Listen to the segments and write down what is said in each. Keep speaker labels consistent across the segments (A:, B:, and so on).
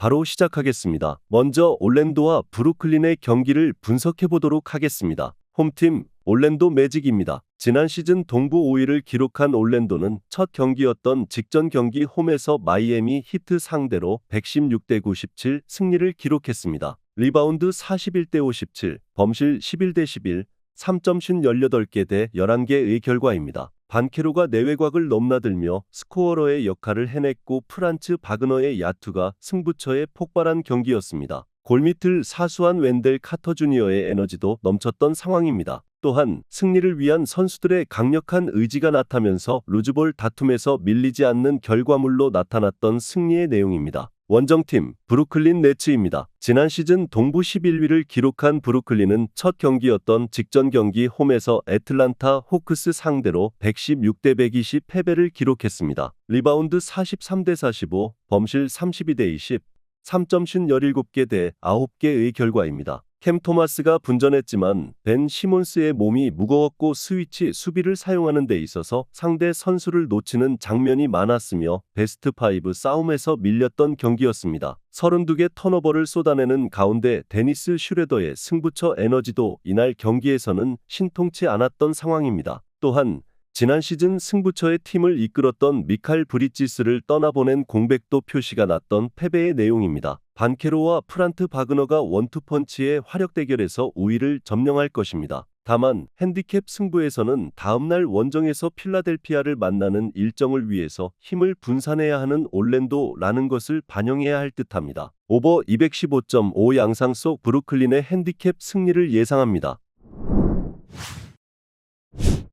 A: 바로 시작하겠습니다. 먼저 올랜도와 브루클린의 경기를 분석해 보도록 하겠습니다. 홈팀 올랜도 매직입니다. 지난 시즌 동부 5위를 기록한 올랜도는 첫 경기였던 직전 경기 홈에서 마이애미 히트 상대로 116대 97 승리를 기록했습니다. 리바운드 41대 57, 범실 11대 11, 3점슛 18개 대 11개의 결과입니다. 반케로가 내외곽을 넘나들며 스코어러의 역할을 해냈고 프란츠 바그너의 야투가 승부처에 폭발한 경기였습니다. 골밑을 사수한 웬델 카터 주니어의 에너지도 넘쳤던 상황입니다. 또한 승리를 위한 선수들의 강력한 의지가 나타면서 루즈볼 다툼에서 밀리지 않는 결과물로 나타났던 승리의 내용입니다. 원정팀 브루클린 네츠입니다. 지난 시즌 동부 11위를 기록한 브루클린은 첫 경기였던 직전 경기 홈에서 애틀란타 호크스 상대로 116대 120 패배를 기록했습니다. 리바운드 43대 45, 범실 32대 20, 3점슛 17개 대 9개의 결과입니다. 캠 토마스가 분전했지만 벤 시몬스의 몸이 무거웠고 스위치 수비를 사용하는 데 있어서 상대 선수를 놓치는 장면이 많았으며 베스트 5 싸움에서 밀렸던 경기였습니다. 32개 턴오버를 쏟아내는 가운데 데니스 슈레더의 승부처 에너지도 이날 경기에서는 신통치 않았던 상황입니다. 또한 지난 시즌 승부처의 팀을 이끌었던 미칼 브리지스를 떠나보낸 공백도 표시가 났던 패배의 내용입니다. 반케로와 프란트 바그너가 원투펀치의 화력 대결에서 우위를 점령할 것입니다. 다만 핸디캡 승부에서는 다음날 원정에서 필라델피아를 만나는 일정을 위해서 힘을 분산해야 하는 올랜도라는 것을 반영해야 할 듯합니다. 오버 215.5 양상 속 브루클린의 핸디캡 승리를 예상합니다.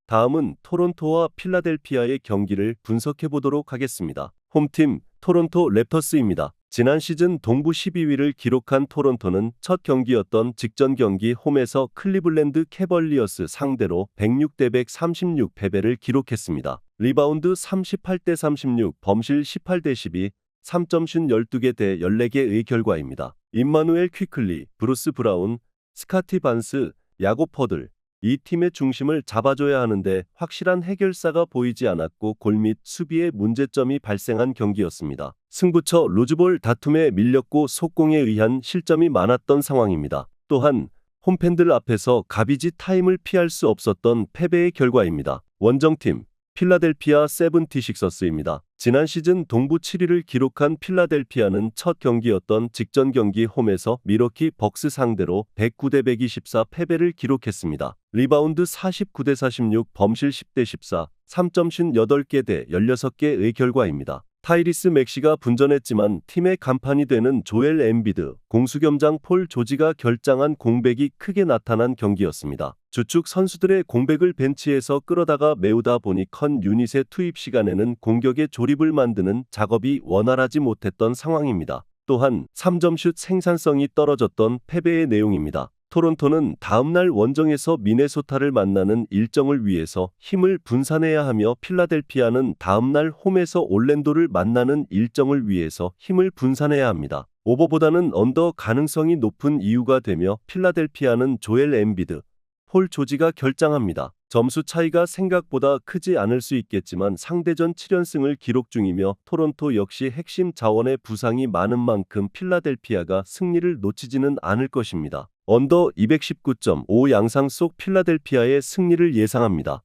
A: 다음은 토론토와 필라델피아의 경기를 분석해 보도록 하겠습니다. 홈팀 토론토 랩터스입니다. 지난 시즌 동부 12위를 기록한 토론토는 첫 경기였던 직전 경기 홈에서 클리블랜드 캐벌리어스 상대로 106대 136 패배를 기록했습니다. 리바운드 38대 36, 범실 18대 12, 3점슛 12개 대 14개의 결과입니다. 임마누엘 퀴클리, 브루스 브라운, 스카티 반스, 야고 퍼들, 이 팀의 중심을 잡아줘야 하는데 확실한 해결사가 보이지 않았고 골밑 수비에 문제점이 발생한 경기였습니다. 승부처 루즈볼 다툼에 밀렸고 속공에 의한 실점이 많았던 상황입니다. 또한 홈팬들 앞에서 가비지 타임을 피할 수 없었던 패배의 결과입니다. 원정팀 필라델피아 세븐티식서스입니다. 지난 시즌 동부 7위를 기록한 필라델피아는 첫 경기였던 직전 경기 홈에서 미러키 벅스 상대로 109대 124 패배를 기록했습니다. 리바운드 49대 46, 범실 10대 14, 3점슛 8개 대 16개의 결과입니다. 타이리스 맥시가 분전했지만 팀의 간판이 되는 조엘 엠비드, 공수겸장 폴 조지가 결장한 공백이 크게 나타난 경기였습니다. 주축 선수들의 공백을 벤치에서 끌어다가 메우다 보니 컨 유닛의 투입 시간에는 공격의 조립을 만드는 작업이 원활하지 못했던 상황입니다. 또한 3점슛 생산성이 떨어졌던 패배의 내용입니다. 토론토는 다음날 원정에서 미네소타를 만나는 일정을 위해서 힘을 분산해야 하며 필라델피아는 다음날 홈에서 올랜도를 만나는 일정을 위해서 힘을 분산해야 합니다. 오버보다는 언더 가능성이 높은 이유가 되며 필라델피아는 조엘 엠비드, 폴 조지가 결장합니다. 점수 차이가 생각보다 크지 않을 수 있겠지만 상대전 7연승을 기록 중이며 토론토 역시 핵심 자원의 부상이 많은 만큼 필라델피아가 승리를 놓치지는 않을 것입니다. 언더 219.5 양상 속 필라델피아의 승리를 예상합니다.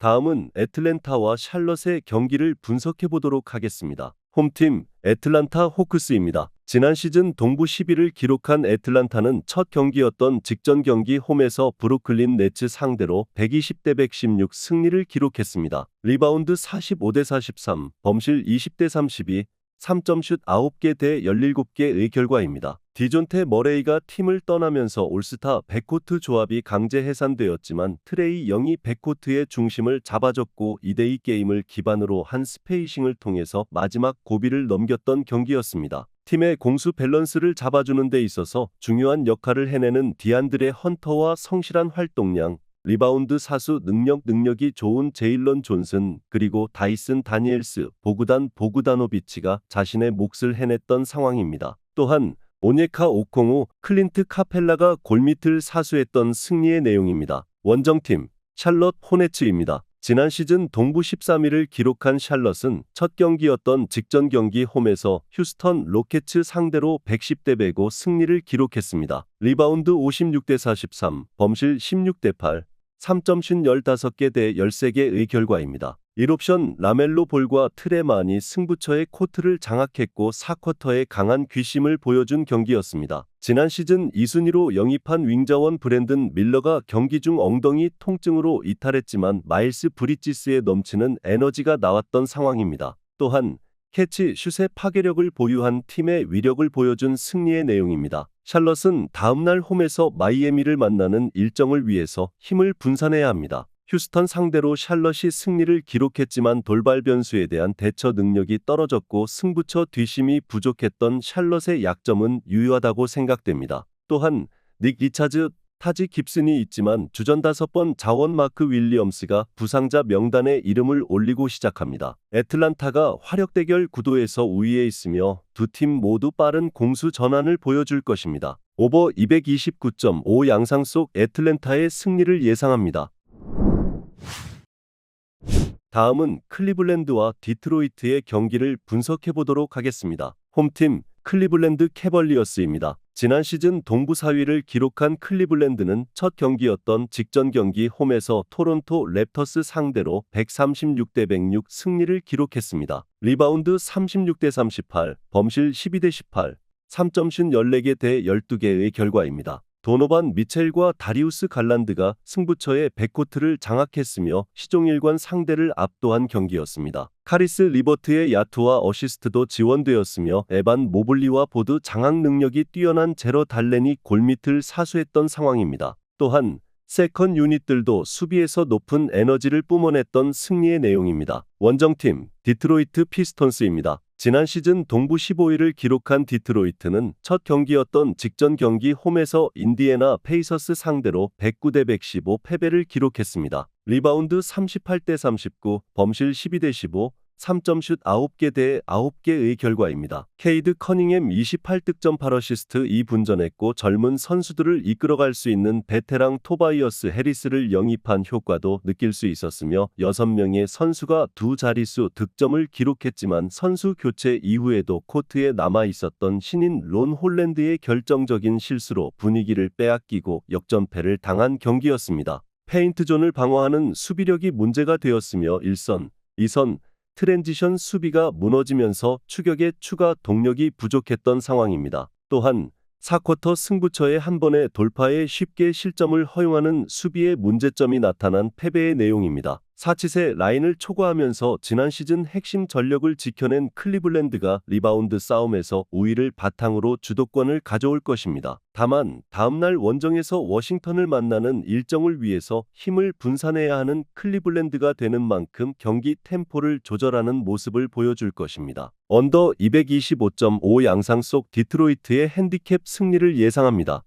A: 다음은 애틀랜타와 샬럿의 경기를 분석해 보도록 하겠습니다. 홈팀 애틀란타 호크스입니다. 지난 시즌 동부 10위를 기록한 애틀란타는 첫 경기였던 직전 경기 홈에서 브루클린 네츠 상대로 120대 116 승리를 기록했습니다. 리바운드 45대 43, 범실 20대 32, 3점슛 9개 대 17개의 결과입니다. 디존테 머레이가 팀을 떠나면서 올스타 백코트 조합이 강제 해산되었지만 트레이 영이 백코트의 중심을 잡아줬고 2대2 게임을 기반으로 한 스페이싱을 통해서 마지막 고비를 넘겼던 경기였습니다. 팀의 공수 밸런스를 잡아주는 데 있어서 중요한 역할을 해내는 디안드레 헌터와 성실한 활동량, 리바운드 사수 능력 능력이 좋은 제일런 존슨 그리고 다이슨 다니엘스 보구단 보구다노비치가 자신의 몫을 해냈던 상황입니다. 또한 오네카 오콩우 클린트 카펠라가 골밑을 사수했던 승리의 내용입니다. 원정팀 샬럿 호네츠입니다. 지난 시즌 동부 13위를 기록한 샬럿은 첫 경기였던 직전 경기 홈에서 휴스턴 로켓츠 상대로 110대 105 승리를 기록했습니다. 리바운드 56대 43, 범실 16대 8, 3점슛 15개 대 13개의 결과입니다. 1옵션 라멜로 볼과 트레만이 승부처의 코트를 장악했고 4쿼터에 강한 귀심을 보여준 경기였습니다. 지난 시즌 2순위로 영입한 윙자원 브랜든 밀러가 경기 중 엉덩이 통증으로 이탈했지만 마일스 브리지스의 넘치는 에너지가 나왔던 상황입니다. 또한 캐치 슛의 파괴력을 보유한 팀의 위력을 보여준 승리의 내용입니다. 샬럿은 다음날 홈에서 마이애미를 만나는 일정을 위해서 힘을 분산해야 합니다. 휴스턴 상대로 샬럿이 승리를 기록했지만 돌발 변수에 대한 대처 능력이 떨어졌고 승부처 뒤심이 부족했던 샬럿의 약점은 유효하다고 생각됩니다. 또한 닉 리차즈, 타지 깁슨이 있지만 주전 다섯 번 자원 마크 윌리엄스가 부상자 명단에 이름을 올리고 시작합니다. 애틀란타가 화력 대결 구도에서 우위에 있으며 두 팀 모두 빠른 공수 전환을 보여줄 것입니다. 오버 229.5 양상 속 애틀랜타의 승리를 예상합니다. 다음은 클리블랜드와 디트로이트의 경기를 분석해 보도록 하겠습니다. 홈팀 클리블랜드 캐벌리어스입니다. 지난 시즌 동부 4위를 기록한 클리블랜드는 첫 경기였던 직전 경기 홈에서 토론토 랩터스 상대로 136대 106 승리를 기록했습니다. 리바운드 36대 38, 범실 12대 18, 3점슛 14개 대 12개의 결과입니다. 도노반 미첼과 다리우스 갈란드가 승부처의 백코트를 장악했으며 시종일관 상대를 압도한 경기였습니다. 카리스 리버트의 야투와 어시스트도 지원되었으며 에반 모블리와 보드 장악 능력이 뛰어난 제러 달렌이 골밑을 사수했던 상황입니다. 또한 세컨 유닛들도 수비에서 높은 에너지를 뿜어냈던 승리의 내용입니다. 원정팀 디트로이트 피스톤스입니다. 지난 시즌 동부 15위를 기록한 디트로이트는 첫 경기였던 직전 경기 홈에서 인디애나 페이서스 상대로 109대 115 패배를 기록했습니다. 리바운드 38대 39, 범실 12대 15, 3점슛 9개 대 9개의 결과입니다. 케이드 커닝햄 28득점 8어시스트 2분전했고 젊은 선수들을 이끌어갈 수 있는 베테랑 토바이어스 해리스를 영입한 효과도 느낄 수 있었으며 6명의 선수가 두 자릿수 득점을 기록했지만 선수 교체 이후에도 코트에 남아 있었던 신인 론 홀랜드의 결정적인 실수로 분위기를 빼앗기고 역전패를 당한 경기였습니다. 페인트존을 방어하는 수비력이 문제가 되었으며 1선, 2선, 트랜지션 수비가 무너지면서 추격에 추가 동력이 부족했던 상황입니다. 또한 4쿼터 승부처의 한 번의 돌파에 쉽게 실점을 허용하는 수비의 문제점이 나타난 패배의 내용입니다. 사치세 라인을 초과하면서 지난 시즌 핵심 전력을 지켜낸 클리블랜드가 리바운드 싸움에서 우위를 바탕으로 주도권을 가져올 것입니다. 다만 다음날 원정에서 워싱턴을 만나는 일정을 위해서 힘을 분산해야 하는 클리블랜드가 되는 만큼 경기 템포를 조절하는 모습을 보여줄 것입니다. 언더 225.5 양상 속 디트로이트의 핸디캡 승리를 예상합니다.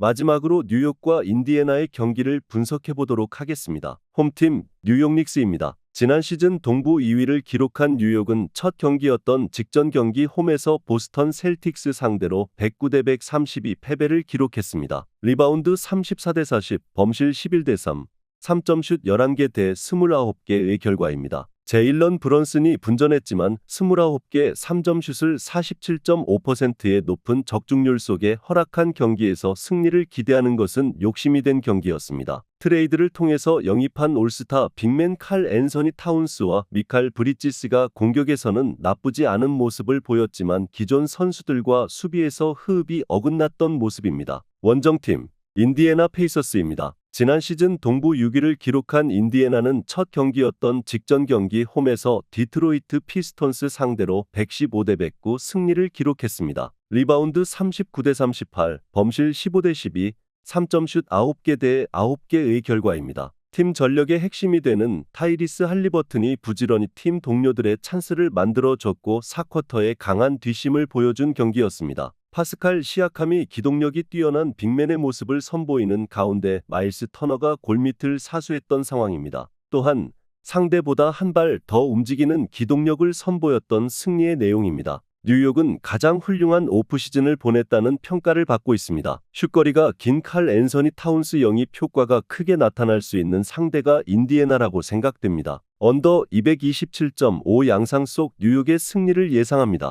A: 마지막으로 뉴욕과 인디애나의 경기를 분석해 보도록 하겠습니다. 홈팀 뉴욕 닉스입니다. 지난 시즌 동부 2위를 기록한 뉴욕은 첫 경기였던 직전 경기 홈에서 보스턴 셀틱스 상대로 109대 132 패배를 기록했습니다. 리바운드 34대 40, 범실 11대 3, 3점슛 11개 대 29개의 결과입니다. 제일런 브런슨이 분전했지만 29개 3점 슛을 47.5%의 높은 적중률 속에 허락한 경기에서 승리를 기대하는 것은 욕심이 된 경기였습니다. 트레이드를 통해서 영입한 올스타 빅맨 칼 앤서니 타운스와 미칼 브리지스가 공격에서는 나쁘지 않은 모습을 보였지만 기존 선수들과 수비에서 호흡이 어긋났던 모습입니다. 원정팀 인디애나 페이서스입니다. 지난 시즌 동부 6위를 기록한 인디애나는 첫 경기였던 직전 경기 홈에서 디트로이트 피스톤스 상대로 115대 109 승리를 기록했습니다. 리바운드 39대 38, 범실 15대 12, 3점슛 9개 대 9개의 결과입니다. 팀 전력의 핵심이 되는 타이리스 할리버튼이 부지런히 팀 동료들의 찬스를 만들어줬고 4쿼터에 강한 뒷심을 보여준 경기였습니다. 파스칼 시아캄이 기동력이 뛰어난 빅맨의 모습을 선보이는 가운데 마일스 터너가 골밑을 사수했던 상황입니다. 또한 상대보다 한 발 더 움직이는 기동력을 선보였던 승리의 내용입니다. 뉴욕은 가장 훌륭한 오프시즌을 보냈다는 평가를 받고 있습니다. 슛거리가 긴 칼 앤서니 타운스 영입 효과가 크게 나타날 수 있는 상대가 인디애나라고 생각됩니다. 언더 227.5 양상 속 뉴욕의 승리를 예상합니다.